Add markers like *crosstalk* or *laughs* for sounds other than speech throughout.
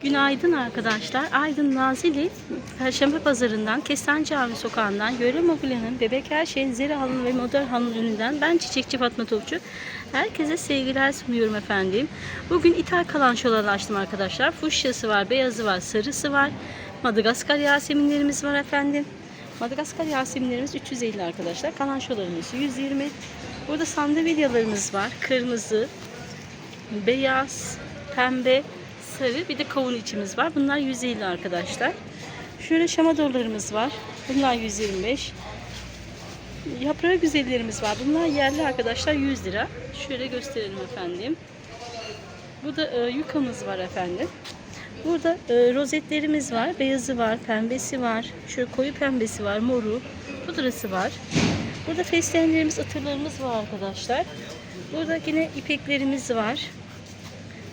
Günaydın arkadaşlar. Aydın Nazilli Perşembe Pazarı'ndan Kestane Cami Sokağı'ndan Yöre Mobilya'nın Bebek Her Şeyin Zeri Halın ve Model Halın ürününden ben Çiçekçi Fatma Topçu. Herkese sevgiler sunuyorum efendim. Bugün ithal kalançolarla açtım arkadaşlar. Fuşyası var, beyazı var, sarısı var. Madagaskar yaseminlerimiz var efendim. Madagaskar yaseminlerimiz 350 arkadaşlar. Kalançolarımız 120. Burada sandalyelerimiz var. Kırmızı, beyaz, pembe, sarı bir de kavun içimiz var. Bunlar 150 arkadaşlar. Şöyle şamadorlarımız var. Bunlar 125. Yaprağı güzellerimiz var. Bunlar yerli arkadaşlar 100 lira. Şöyle gösterelim efendim. Bu da e, yukamız var efendim. Burada e, rozetlerimiz var. Beyazı var, pembesi var. Şöyle koyu pembesi var, moru, pudrası var. Burada fesleğenlerimiz, atırlarımız var arkadaşlar. Burada yine ipeklerimiz var.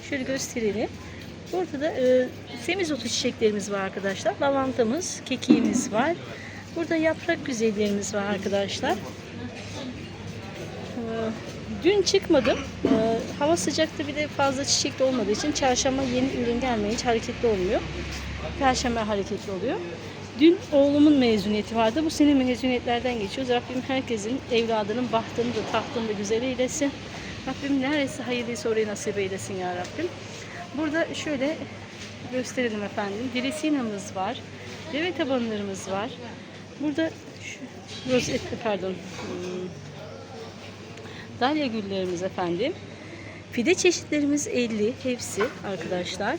Şöyle gösterelim. Burada da e, semizotu çiçeklerimiz var arkadaşlar. Lavantamız, kekiğimiz var. Burada yaprak güzellerimiz var arkadaşlar. E, dün çıkmadım. E, hava sıcaktı bir de fazla çiçek de olmadığı için çarşamba yeni ürün gelmeye hiç hareketli olmuyor. Perşembe hareketli oluyor. Dün oğlumun mezuniyeti vardı. Bu sene mezuniyetlerden geçiyoruz. Rabbim herkesin evladının bahtını da tahtını da güzel eylesin. Rabbim neresi hayırlıysa orayı nasip eylesin ya Rabbim. Burada şöyle gösterelim efendim. Dresinamız var. Deve tabanlarımız var. Burada şu, rozet, pardon. hmm, Dalya güllerimiz efendim. Fide çeşitlerimiz 50 hepsi arkadaşlar.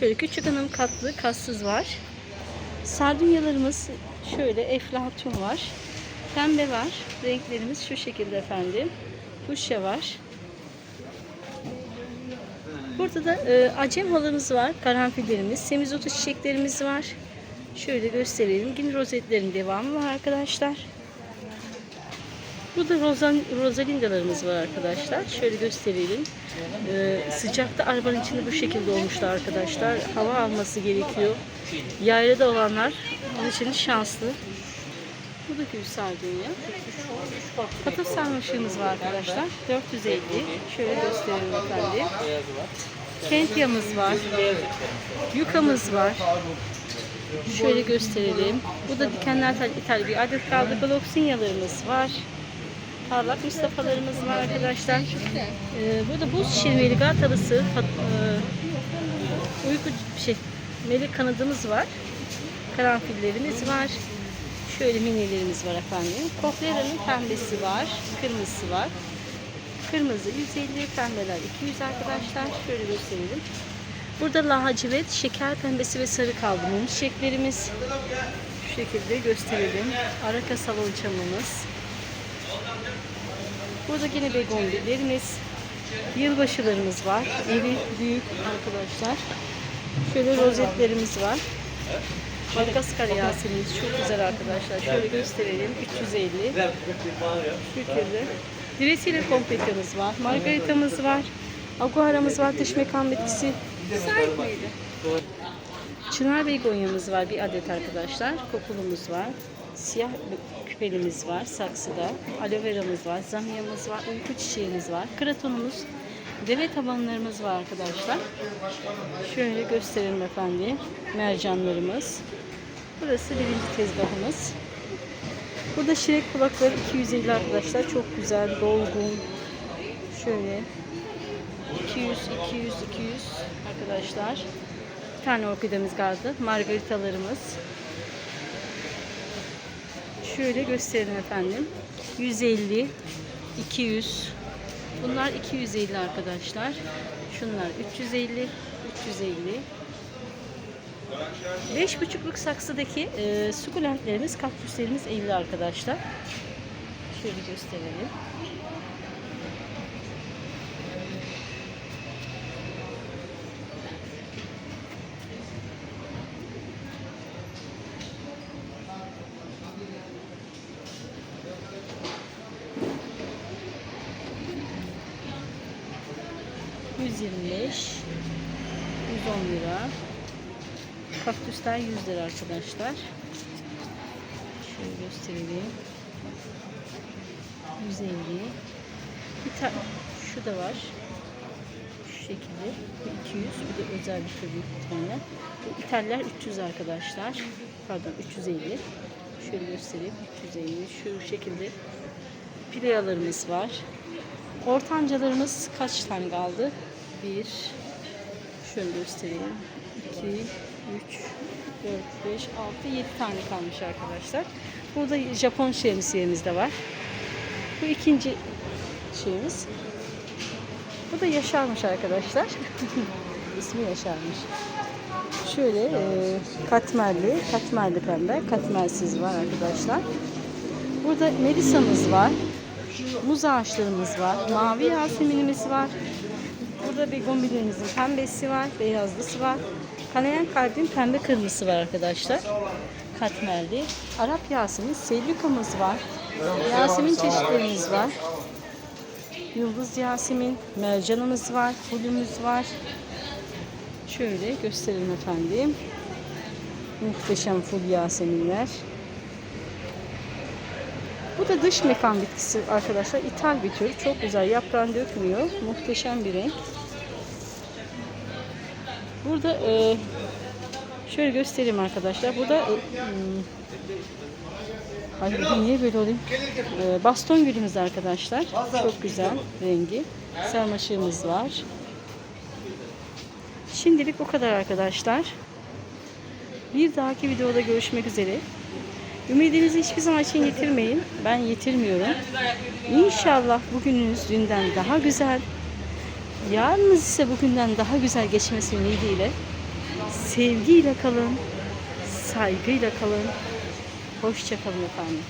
Şöyle küçük hanım katlı kassız var. Sardunyalarımız şöyle eflatun var. Pembe var. Renklerimiz şu şekilde efendim. Fuşya var. Burada da e, acem halımız var. Karanfillerimiz. Semizotu çiçeklerimiz var. Şöyle gösterelim. Yine rozetlerin devamı var arkadaşlar. Burada rozan, rozalindalarımız var arkadaşlar. Şöyle gösterelim. Ee, sıcakta arabanın içinde bu şekilde olmuşlar arkadaşlar. Hava alması gerekiyor. Yaylada olanlar onun için şanslı. Bu da gül sardunya. Patates sarmaşığımız var arkadaşlar. 450. Şöyle gösterelim efendim. Kentyamız var. Yukamız var. Şöyle gösterelim. Bu da dikenler ithal bir adet kaldı. Gloksinyalarımız var. Parlak Mustafa'larımız var arkadaşlar. Ee, burada buz şirmeli gatalısı fat- e, uyku şey melek kanadımız var. Karanfillerimiz var. Şöyle minilerimiz var efendim. Koklera'nın pembesi var. Kırmızısı var. Kırmızı 150, pembeler 200 arkadaşlar. Şöyle gösterelim. Burada lacivert, şeker pembesi ve sarı kaldı mum çiçeklerimiz. Şu şekilde gösterelim. Araka salon çamımız. Burada yine begonvilerimiz. Yılbaşılarımız var. İri, büyük arkadaşlar. Şöyle rozetlerimiz var. Madagaskar yaseminiz çok güzel arkadaşlar. Şöyle gösterelim. 350. Şu şekilde. Diresiyle kompetyamız var. Margaritamız var. Aguaramız var. Dış mekan bitkisi. Sahip miydi? Çınar begonyamız var bir adet arkadaşlar. Kokulumuz var. Siyah küpelimiz var saksıda. Aloe veramız var. Zamyamız var. Uyku çiçeğimiz var. Kratonumuz. Deve tabanlarımız var arkadaşlar. Şöyle gösterelim efendim. Mercanlarımız. Burası birinci tezgahımız. Burada şirek kulakları 250 arkadaşlar. Çok güzel, dolgun. Şöyle 200, 200, 200 arkadaşlar. Bir tane orkidemiz kaldı. Margaritalarımız. Şöyle gösterelim efendim. 150, 200. Bunlar 250 arkadaşlar. Şunlar 350, 350. 5,5'luk saksıdaki e, sukulentlerimiz, kaktüslerimiz 50 arkadaşlar. Şöyle gösterelim. ...125... ...110 lira... ...kaktüsler 100 lira arkadaşlar... ...şöyle göstereyim... ...150... ...bir tane... ...şu da var... şekilde. Bu 200. Bu da özel bir tabii bir tane. Bu İtalyalar 300 arkadaşlar. Pardon 350. Şöyle göstereyim. 350. Şu şekilde pilayalarımız var. Ortancalarımız kaç tane kaldı? 1 Şöyle göstereyim. 2 3 4 5 6 7 tane kalmış arkadaşlar. Burada Japon şemsiyemiz de var. Bu ikinci şeyimiz. Bu da Yaşar'mış arkadaşlar. *laughs* İsmi Yaşar'mış. Şöyle e, katmerli, katmerli pembe, katmersiz var arkadaşlar. Burada Melisa'mız var. Muz ağaçlarımız var. Mavi yaseminimiz var. Burada begonvilerimizin pembesi var, beyazlısı var. Kanayan kalbin pembe kırmızısı var arkadaşlar. Katmerli. Arap Yasemin, Selvikamız var. Yasemin çeşitlerimiz var. Yıldız Yasemin, mercanımız var, fulümüz var. Şöyle gösterelim efendim. Muhteşem ful Yaseminler. Bu da dış mekan bitkisi arkadaşlar. İthal bir tür. Çok güzel. Yaprağını dökmüyor. Muhteşem bir renk. Burada e, şöyle göstereyim arkadaşlar. Burada e, hmm, Ay niye böyle olayım? E, baston gülümüz arkadaşlar. Çok güzel rengi. Sarmaşığımız var. Şimdilik bu kadar arkadaşlar. Bir dahaki videoda görüşmek üzere. Ümidinizi hiçbir zaman için yitirmeyin. Ben yitirmiyorum. İnşallah bugününüz dünden daha güzel. Yarınız ise bugünden daha güzel geçmesi ümidiyle. Sevgiyle kalın. Saygıyla kalın. Hoşça kalın efendim.